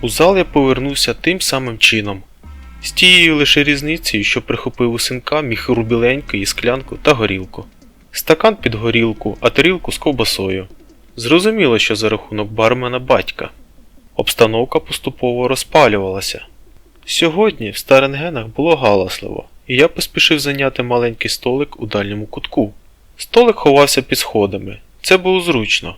У зал я повернувся тим самим чином. З тією лише різницею, що прихопив у синка міг рубіленької склянку та горілку. Стакан під горілку, а тарілку з ковбасою. Зрозуміло, що за рахунок бармена батька. Обстановка поступово розпалювалася. Сьогодні в Старенгенах було галасливо, і я поспішив зайняти маленький столик у дальньому кутку. Столик ховався під сходами. Це було зручно.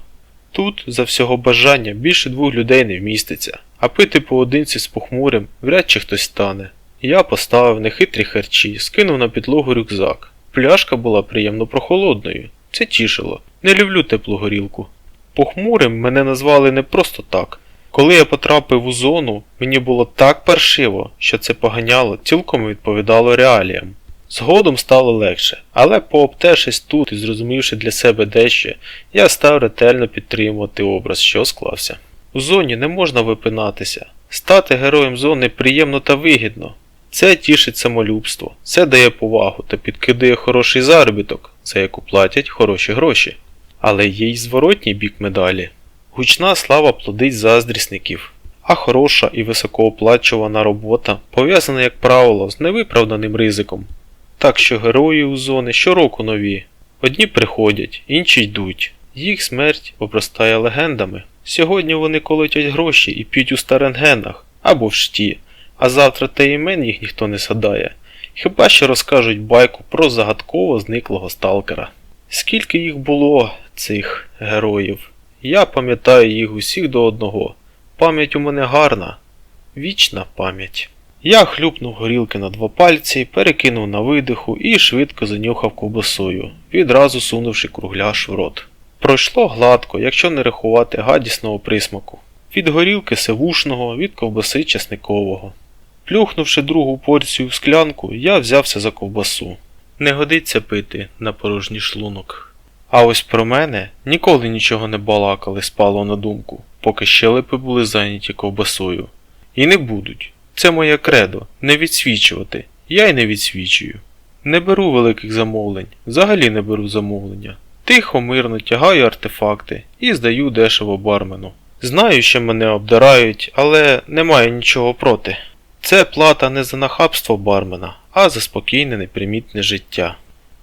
Тут, за всього бажання, більше двох людей не вміститься, а пити поодинці з похмурим вряд чи хтось стане. Я поставив нехитрі харчі, скинув на підлогу рюкзак. Пляшка була приємно прохолодною. Це тішило. Не люблю теплу горілку. Похмурим мене назвали не просто так. Коли я потрапив у зону, мені було так паршиво, що це поганяло цілком відповідало реаліям. Згодом стало легше, але пообтешись тут і зрозумівши для себе дещо, я став ретельно підтримувати образ, що склався. У зоні не можна випинатися. Стати героєм зони приємно та вигідно. Це тішить самолюбство, це дає повагу та підкидає хороший заробіток, за яку платять хороші гроші. Але є й зворотній бік медалі. Гучна слава плодить заздрісників, а хороша і високооплачувана робота пов'язана, як правило, з невиправданим ризиком. Так що герої у зони щороку нові. Одні приходять, інші йдуть. Їх смерть обростає легендами. Сьогодні вони колотять гроші і п'ють у старенгенах або в шті, а завтра та імен їх ніхто не садає. Хіба що розкажуть байку про загадково зниклого сталкера. Скільки їх було, цих героїв? Я пам'ятаю їх усіх до одного. Пам'ять у мене гарна, вічна пам'ять. Я хлюпнув горілки на два пальці, перекинув на видиху і швидко занюхав ковбасою, відразу сунувши кругляш в рот. Пройшло гладко, якщо не рахувати гадісного присмаку. Від горілки сивушного, від ковбаси чесникового. Плюхнувши другу порцію в склянку, я взявся за ковбасу. Не годиться пити на порожній шлунок. А ось про мене ніколи нічого не балакали спало на думку, поки щелепи були зайняті ковбасою. І не будуть. Це моє кредо не відсвічувати. Я й не відсвічую. Не беру великих замовлень, взагалі не беру замовлення. Тихо, мирно тягаю артефакти і здаю дешево бармену. Знаю, що мене обдирають, але не маю нічого проти. Це плата не за нахабство бармена, а за спокійне непримітне життя.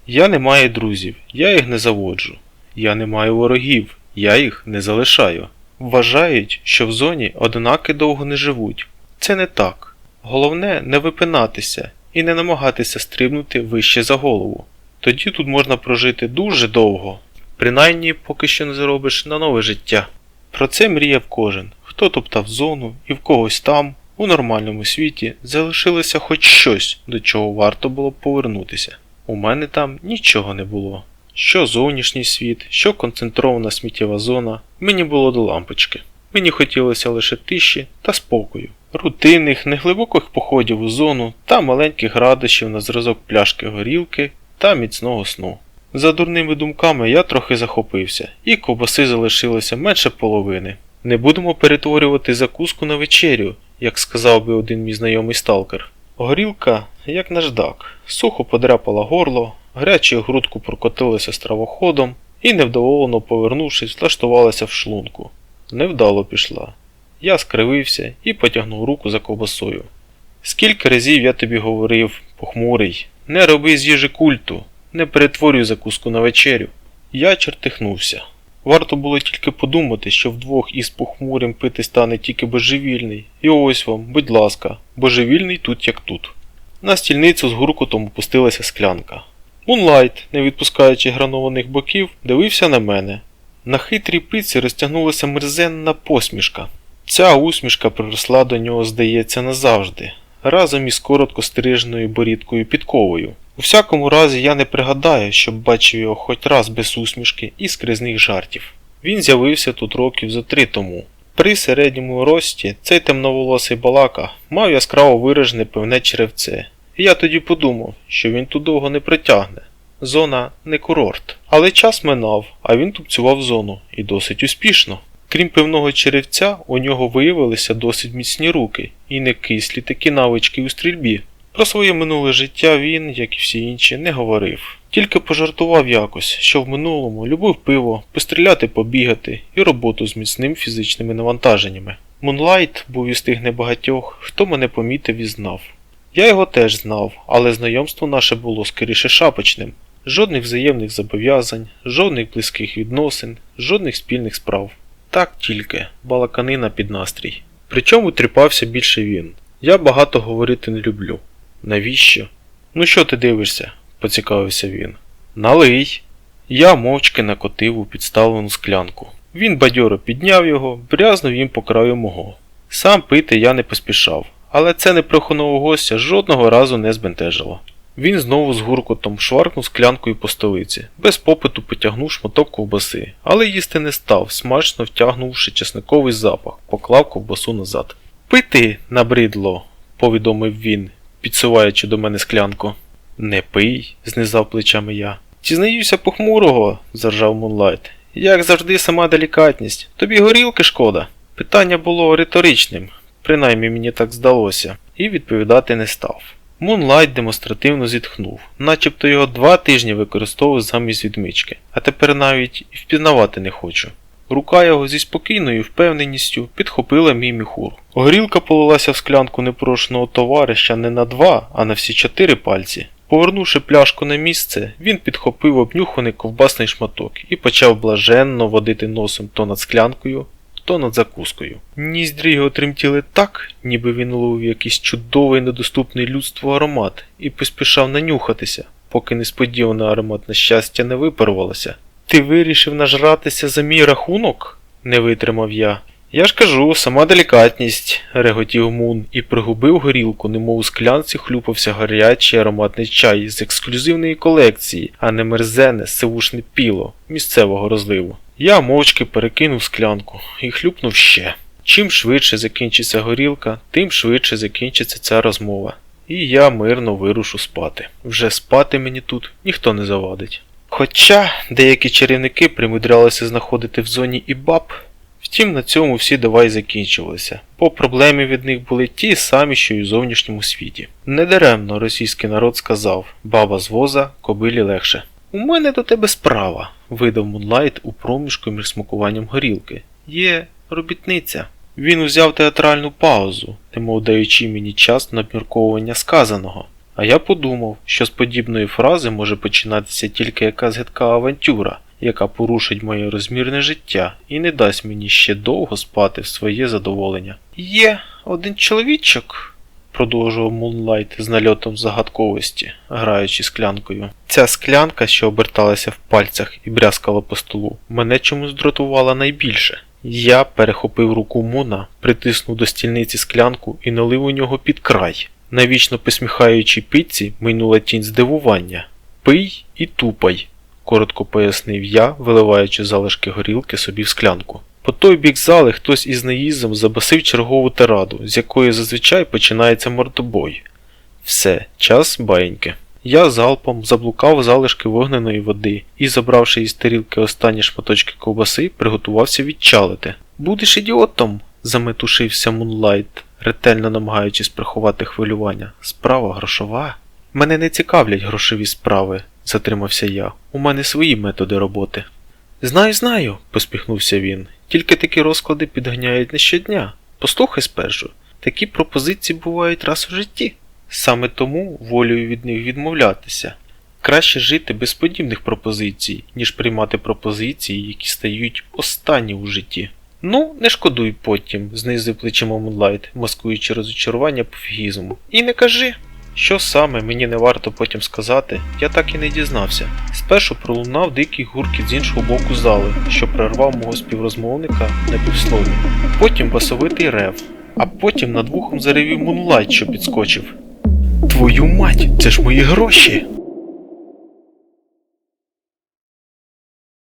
Я не маю друзів, я їх не заводжу. Я не маю ворогів, я їх не залишаю. Вважають, що в зоні одинаки довго не живуть. Це не так. Головне не випинатися і не намагатися стрибнути вище за голову. Тоді тут можна прожити дуже довго, принаймні поки що не заробиш на нове життя. Про це мріяв кожен, хто топтав зону і в когось там, у нормальному світі, залишилося хоч щось, до чого варто було б повернутися. У мене там нічого не було. Що зовнішній світ, що концентрована сміттєва зона, мені було до лампочки. Мені хотілося лише тиші та спокою, рутинних, неглибоких походів у зону та маленьких радощів на зразок пляшки горілки та міцного сну. За дурними думками я трохи захопився, і ковбаси залишилося менше половини. Не будемо перетворювати закуску на вечерю, як сказав би один мій знайомий сталкер. Горілка, як наждак, сухо подряпала горло, гаряче грудку прокотилася стравоходом і, невдоволено повернувшись, влаштувалася в шлунку. Невдало пішла. Я скривився і потягнув руку за ковбасою. Скільки разів я тобі говорив, похмурий, не роби з їжі культу, не перетворюй закуску на вечерю. Я чертихнувся. Варто було тільки подумати, що вдвох із похмурим пити стане тільки божевільний, і ось вам, будь ласка, божевільний тут як тут. На стільницю з гуркутом опустилася склянка. Мунлайт, не відпускаючи гранованих боків, дивився на мене. На хитрій пиці розтягнулася мерзенна посмішка. Ця усмішка приросла до нього, здається, назавжди, разом із коротко стрижною борідкою підковою. У всякому разі, я не пригадаю, щоб бачив його хоч раз без усмішки і скрізних жартів. Він з'явився тут років за три тому. При середньому рості цей темноволосий балака мав яскраво виражене певне черевце, і я тоді подумав, що він тут довго не притягне. Зона не курорт. Але час минав, а він тупцював зону і досить успішно. Крім певного черевця, у нього виявилися досить міцні руки і не кислі такі навички у стрільбі. Про своє минуле життя він, як і всі інші, не говорив. Тільки пожартував якось, що в минулому любив пиво, постріляти, побігати і роботу з міцним фізичними навантаженнями. Мунлайт був із тих небагатьох, хто мене помітив і знав. Я його теж знав, але знайомство наше було скоріше шапочним. Жодних взаємних зобов'язань, жодних близьких відносин, жодних спільних справ. Так тільки, балаканина під настрій. Причому тріпався більше він. Я багато говорити не люблю. Навіщо? Ну що ти дивишся? поцікавився він. Налий. Я мовчки накотив у підставлену склянку. Він бадьоро підняв його, брязнув їм по краю мого. Сам пити я не поспішав, але це непроханого гостя жодного разу не збентежило. Він знову з гуркотом шваркнув склянкою по столиці, без попиту потягнув шматок ковбаси, але їсти не став, смачно втягнувши чесниковий запах, поклав ковбасу назад. Пити набридло, повідомив він, підсуваючи до мене склянку. Не пий, знизав плечами я. Дізнаюся похмурого, заржав Мунлайт. Як завжди, сама делікатність. Тобі горілки шкода. Питання було риторичним, принаймні мені так здалося, і відповідати не став. Мунлайт демонстративно зітхнув, начебто його два тижні використовував замість відмички, а тепер навіть і впізнавати не хочу. Рука його зі спокійною впевненістю підхопила мій міхур. Горілка полилася в склянку непрошеного товариша не на два, а на всі чотири пальці. Повернувши пляшку на місце, він підхопив обнюханий ковбасний шматок і почав блаженно водити носом то над склянкою, то над закускою. Ніздрі його тремтіли так, ніби він ловив якийсь чудовий недоступний людству аромат і поспішав нанюхатися, поки несподіваний аромат на щастя не випарувалося. Ти вирішив нажратися за мій рахунок? не витримав я. Я ж кажу, сама делікатність, реготів Мун і пригубив горілку, немов у склянці хлюпався гарячий ароматний чай з ексклюзивної колекції, а не мерзене сивушне піло місцевого розливу. Я мовчки перекинув склянку і хлюпнув ще. Чим швидше закінчиться горілка, тим швидше закінчиться ця розмова. І я мирно вирушу спати. Вже спати мені тут ніхто не завадить. Хоча деякі чарівники примудрялися знаходити в зоні і баб, втім на цьому всі давай закінчувалися, бо проблеми від них були ті самі, що й у зовнішньому світі. Недаремно російський народ сказав баба з воза, кобилі легше. У мене до тебе справа, видав Мунлайт у проміжку між смакуванням горілки. Є робітниця. Він узяв театральну паузу, немов даючи мені час на обмірковування сказаного. А я подумав, що з подібної фрази може починатися тільки якась гидка авантюра, яка порушить моє розмірне життя і не дасть мені ще довго спати в своє задоволення. Є один чоловічок, продовжував Мунлайт з нальотом загадковості, граючи склянкою. Ця склянка, що оберталася в пальцях і брязкала по столу, мене чомусь дратувала найбільше. Я перехопив руку Муна, притиснув до стільниці склянку і налив у нього під край. На вічно посміхаючій піці минула тінь здивування. Пий і тупай, коротко пояснив я, виливаючи залишки горілки собі в склянку. По той бік зали хтось із наїздом забасив чергову тираду, з якої зазвичай починається мордобой. Все, час баєньки. Я залпом заблукав залишки вогненої води і, забравши із тарілки останні шматочки ковбаси, приготувався відчалити. Будеш ідіотом, заметушився Мунлайт, ретельно намагаючись приховати хвилювання. Справа грошова. Мене не цікавлять грошові справи, затримався я. У мене свої методи роботи. Знаю, знаю, поспіхнувся він. Тільки такі розклади підганяють не щодня. Послухай спершу, такі пропозиції бувають раз у житті. Саме тому волею від них відмовлятися. Краще жити без подібних пропозицій, ніж приймати пропозиції, які стають останні у житті. Ну, не шкодуй потім, знизив плечима Мунлайт, маскуючи розочарування пофігізму. І не кажи. Що саме мені не варто потім сказати, я так і не дізнався. Спершу пролунав дикий гуркіт з іншого боку зали, що прервав мого співрозмовника на півслові. Потім басовитий рев, а потім над вухом заревів Мунлайт, що підскочив. Твою мать, це ж мої гроші!